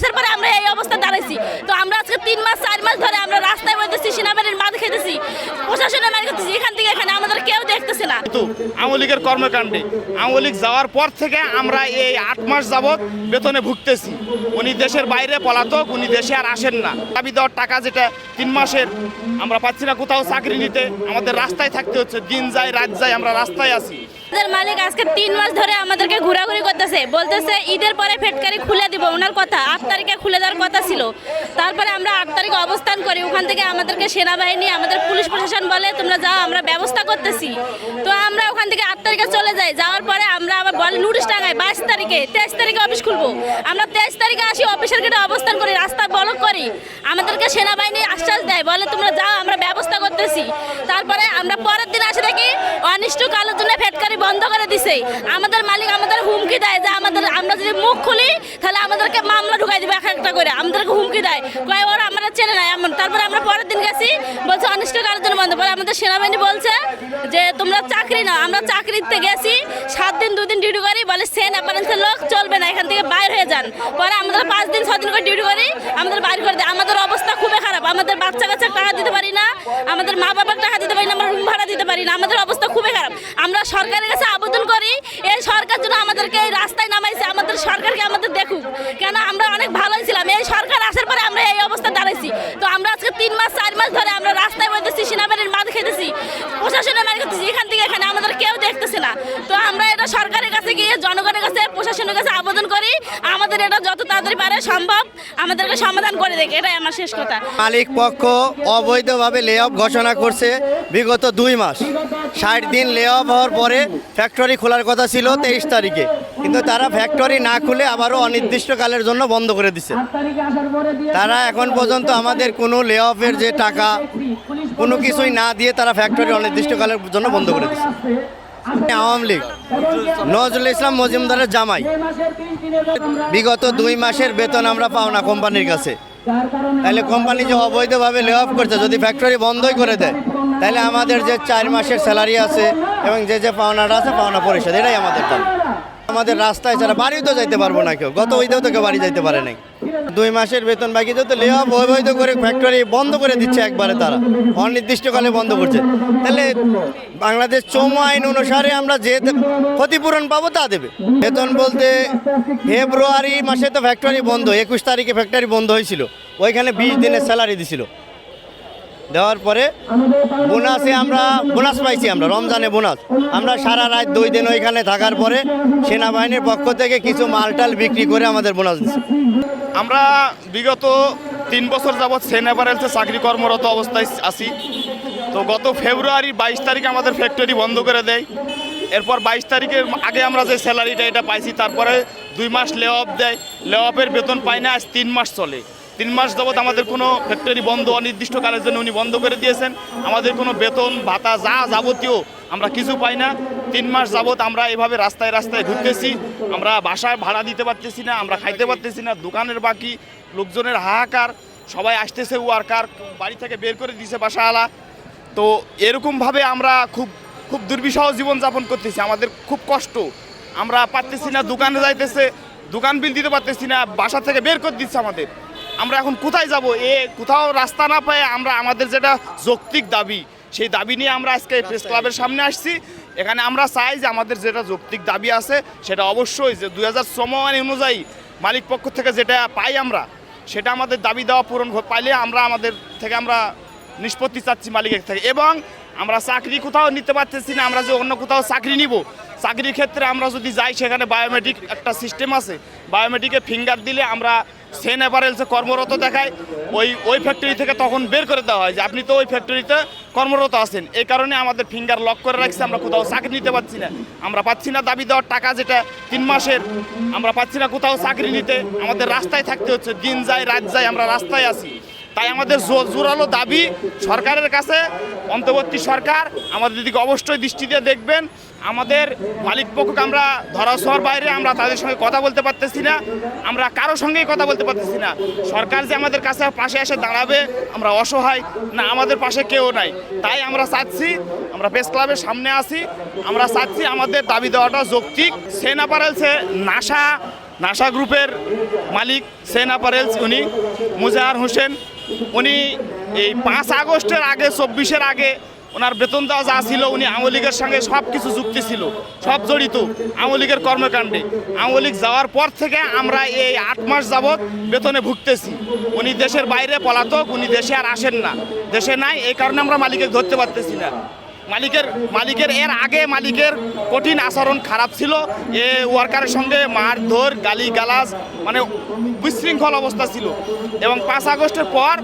আসার পরে আমরা এই অবস্থা দাঁড়াইছি। তো আমরা আজকে তিন মাস, চার মাস ধরে আমরা রাস্তায় বলতেছি সেনাবাহিনীর মাঠ খেতেছি, প্রশাসনের মার খেতেছি। এখান থেকে এখানে আমাদের কেউ দেখতেছে না। কিন্তু আওয়ামী লীগের কর্মকাণ্ডে, আওয়ামী লীগ যাওয়ার পর থেকে আমরা এই আট মাস যাবৎ বেতনে ভুগতেছি। উনি দেশের বাইরে পলাতক, উনি দেশে আর আসেন না। দাবি দেওয়ার টাকা যেটা তিন মাসের, আমরা পাচ্ছি না কোথাও চাকরি নিতে। আমাদের রাস্তায় থাকতে হচ্ছে, দিন যায়, রাত যায় আমরা রাস্তায় আছি। আমাদের মালিক আজকে তিন মাস ধরে আমাদেরকে ঘোরাঘুরি করতেছে। বলতেছে, ঈদের পরে ফেটকারি খুলে দিব। ওনার কথা আট তারিখে খুলে দেওয়ার কথা ছিল। তারপরে আমরা আট তারিখে অবস্থান করি। ওখান থেকে আমাদেরকে সেনাবাহিনী, আমাদের পুলিশ প্রশাসন বলে, তোমরা যাও, আমরা ব্যবস্থা করতেছি। তো আমরা ওখান থেকে আট তারিখে চলে যাই। যাওয়ার পরে আমরা আবার বলে নোটিশ টাঙাই বাইশ তারিখে, তেইশ তারিখে অফিস খুলবো। আমরা তেইশ তারিখে আসি, অফিসের গেটে অবস্থান করি, রাস্তা ব্লক করি। আমাদেরকে সেনাবাহিনী আশ্বাস দেয়, বলে, তোমরা যাও, আমরা ব্যবস্থা করতেছি। তারপরে আমরা পরের দিন আসে দেখি অনিষ্ট কালোর জন্য ফেটকারি বন্ধ করে দিছে। আমাদের মালিক আমাদের হুমকি দেয় যে, আমাদের, আমরা যদি মুখ খুলি, তাহলে আমাদেরকে মামলা ঢুকাই দিবে এক একটা করে। আমাদেরকে হুমকি দেয়। কয়, ওরা আমরা চেনে নাই এমন। তারপরে আমরা পরের দিন গেছি, বলছে অনিষ্ট জন্য বন্ধ। পরে আমাদের সেনাবাহিনী বলছে যে, তোমরা চাকরি নাও। আমরা চাকরিতে গেছি, সাত দিন, দুদিন ডিউটি করি, বলে সেন অ্যাপারেন্সের লোক চলবে না, এখান থেকে বাইর হয়ে যান। পরে আমাদের পাঁচ দিন ছ দিন করে ডিউটি করি, আমাদের বাইর করে দেয়। আমাদের অবস্থা খুবই খারাপ, আমাদের বাচ্চা কাচ্চা টাকা দিতে পারি না, আমাদের মা বাবার টাকা দিতে পারি না, আমরা রুম ভাড়া দিতে পারি না, আমাদের অবস্থা খুবই খারাপ। আমরা সরকারের কাছে আবেদন করি, এই সরকার জন্য আমাদেরকে এই রাস্তায় নামাইছে, আমাদের সরকারকে আমাদের দেখুক। কেন আমরা অনেক ভালোই ছিলাম, এই সরকার আসার পরে আমরা এই অবস্থা দাঁড়াইছি। তো আমরা আজকে তিন মাস, চার মাস ধরে আমরা রাস্তায় বলতেছি সেনাবাহিনীর মাঠ খেতেছি প্রশাসনের মার খেতেছি এখান থেকে এখানে আমাদের কেউ দেখতেছে না তো আমরা এটা সরকারের কাছে গিয়ে, জনগণের কাছে, প্রশাসনের কাছে আবেদন করি। আমাদের এটা যত তাড়াতাড়ি পারে সম্ভব, আমাদেরকে সমাধান করে দেখে, এটাই আমার শেষ কথা। মালিক পক্ষ অবৈধভাবে লে অফ ঘোষণা করছে বিগত দুই মাস। ষাট দিন লে অফ হওয়ার পরে ফ্যাক্টরি খোলার কথা ছিল তেইশ তারিখে। কিন্তু তারা ফ্যাক্টরি না খুলে আবারও অনির্দিষ্টকালের জন্য বন্ধ করে দিছে। তারা এখন পর্যন্ত আমাদের কোনো লে অফের যে টাকা, কোনো কিছুই না দিয়ে তারা ফ্যাক্টরি অনির্দিষ্টকালের জন্য বন্ধ করে দিছে। আওয়ামী লীগ। নজরুল ইসলাম মজুমদারের জামাই। বিগত দুই মাসের বেতন আমরা পাওনা কোম্পানির কাছে। তাহলে কোম্পানি যে অবৈধভাবে লে অফ করছে, যদি ফ্যাক্টরি বন্ধই করে দেয়, তাহলে আমাদের যে চার মাসের স্যালারি আছে এবং যে যে পাওনাটা আছে, পাওনা পরিশোধ, এটাই আমাদের দাম আমাদের রাস্তায় ছাড়া বাড়িও তো যাইতে পারব না কেউ। গত ঈদেও তো কেউ বাড়ি যাইতে পারে নাই। দুই মাসের বেতন বাকি যেহেতু লে অফ করে ফ্যাক্টরি বন্ধ করে দিচ্ছে একবারে তারা। অনির্দিষ্টকালে বন্ধ করছে। তাহলে বাংলাদেশ শ্রম আইন অনুসারে আমরা যে ক্ষতিপূরণ পাবো তা দেবে। বেতন বলতে ফেব্রুয়ারি মাসে তো ফ্যাক্টরি বন্ধ, একুশ তারিখে ফ্যাক্টরি বন্ধ হয়েছিল। ওইখানে বিশ দিনের স্যালারি দিছিল। দেওয়ার পরে বোনাসে আমরা বোনাস পাইছি আমরা, রমজানে বোনাস। আমরা সারা রাত দুই দিন ওইখানে থাকার পরে সেনাবাহিনীর পক্ষ থেকে কিছু মালটাল বিক্রি করে আমাদের বোনাস দিচ্ছে আমরা বিগত তিন বছর যাবৎ সেন অ্যাপারেলসে চাকরি কর্মরত অবস্থায় আছি। তো গত ফেব্রুয়ারি বাইশ তারিখে আমাদের ফ্যাক্টরি বন্ধ করে দেয়। এরপর বাইশ তারিখের আগে আমরা যে স্যালারিটা এটা পাইছি, তারপরে দুই মাস লে অফ দেয়। লে অফের বেতন পাই না, আজ তিন মাস চলে। তিন মাস যাবৎ আমাদের কোনো ফ্যাক্টরি বন্ধ, অনির্দিষ্টকালের জন্য উনি বন্ধ করে দিয়েছেন। আমাদের কোনো বেতন, ভাতা যা যাবতীয় আমরা কিছু পাই না। তিন মাস যাবৎ আমরা এভাবে রাস্তায় রাস্তায় ঘুরতেছি। আমরা বাসায় ভাড়া দিতে পারতেছি না, আমরা খাইতে পারতেছি না, দোকানের বাকি, লোকজনের হাহাকার, সবাই আসতেছে ওয়ার্কার বাড়ি থেকে বের করে দিয়েছে বাসাওয়ালা। তো এরকমভাবে আমরা খুব খুব দুর্বিষহ জীবনযাপন করতেছি, আমাদের খুব কষ্ট। আমরা পারতেছি না, দোকানে যাইতেছে, দোকান বিল দিতে পারতেছি না, বাসা থেকে বের করে দিচ্ছে আমাদের। আমরা এখন কোথায় যাব? এ কোথাও রাস্তা না পাই আমরা আমাদের যেটা যৌক্তিক দাবি, সেই দাবি নিয়ে আমরা আজকে প্রেস ক্লাবের সামনে আসছি। এখানে আমরা চাই যে আমাদের যেটা যৌক্তিক দাবি আছে, সেটা অবশ্যই যে দুই হাজার শ্রম অনুযায়ী মালিক পক্ষ থেকে যেটা পাই আমরা, সেটা আমাদের দাবি দেওয়া পূরণ পাইলে আমরা আমাদের থেকে আমরা নিষ্পত্তি চাচ্ছি মালিকের থেকে। এবং আমরা চাকরি কোথাও নিতে পারতেছি না, আমরা যে অন্য কোথাও চাকরি নিব, চাকরির ক্ষেত্রে আমরা যদি যাই, সেখানে বায়োমেট্রিক একটা সিস্টেম আছে। বায়োমেট্রিকে ফিঙ্গার দিলে আমরা সেন অ্যাপারেলসে কর্মরত দেখায়, ওই ওই ফ্যাক্টরি থেকে তখন বের করে দেওয়া হয় যে আপনি তো ওই ফ্যাক্টরিতে কর্মরত আছেন। এই কারণে আমাদের ফিঙ্গার লক করে রাখছে, আমরা কোথাও চাকরি নিতে পারছি না। আমরা পাচ্ছি না দাবি দেওয়ার টাকা যেটা তিন মাসের। আমরা পাচ্ছি না কোথাও চাকরি নিতে। আমাদের রাস্তায় থাকতে হচ্ছে, দিন যায়, রাত যায়, আমরা রাস্তায় আছি। তাই আমাদের জোরালো দাবি সরকারের কাছে, অন্তর্বর্তী সরকার, আমাদের দিকে অবশ্যই দৃষ্টি দিয়ে দেখবেন। আমাদের মালিক পক্ষকে আমরা ধরাছোঁয়ার বাইরে আমরা তাদের সঙ্গে কথা বলতে পারতেছি না, আমরা কারোর সঙ্গেই কথা বলতে পারতেছি না। সরকার যে আমাদের কাছে পাশে এসে দাঁড়াবে, আমরা অসহায়, না আমাদের পাশে কেউ নাই। তাই আমরা চাচ্ছি, আমরা প্রেস ক্লাবের সামনে আছি, আমরা চাচ্ছি আমাদের দাবি দেওয়াটা যৌক্তিক। সেন অ্যাপারেলসে নাসা নাসা গ্রুপের মালিক সেন আপারেলস, উনি মুজাহার হোসেন। উনি এই পাঁচ আগস্টের আগে, চব্বিশের আগে ওনার বেতন দেওয়া যা ছিল, উনি আওয়ামী লীগের সঙ্গে সব কিছু যুক্তি ছিল, সব জড়িত আওয়ামী লীগের কর্মকাণ্ডে। আওয়ামী লীগ যাওয়ার পর থেকে আমরা এই আট মাস যাবৎ বেতনে ভুগতেছি। উনি দেশের বাইরে পলাতক, উনি দেশে আর আসেন না। দেশে নাই, এই কারণে আমরা মালিককে ধরতে পারতেছি না। মালিকের মালিকের, এর আগে মালিকের কঠিন আচরণ খারাপ ছিল। এ ওয়ার্কারের সঙ্গে মারধর গালি গালাজ মানে বিশৃঙ্খল অবস্থা ছিল। এবং পাঁচ আগস্টের পর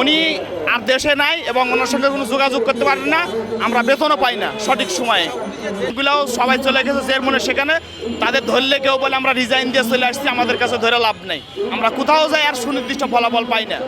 উনি আর দেশে নাই এবং ওনার সঙ্গে কোনো যোগাযোগ করতে পারেন না। আমরা বেতনও পাই না সঠিক সময়ে। এগুলাও সবাই চলে গেছে চেয়ারম্যানের সেখানে। তাদের ধরলে কেউ বলে আমরা রিজাইন দিয়ে চলে আসছি, আমাদের কাছে ধরে লাভ নেই। আমরা কোথাও যাই আর সুনির্দিষ্ট ফলাফল পাই না।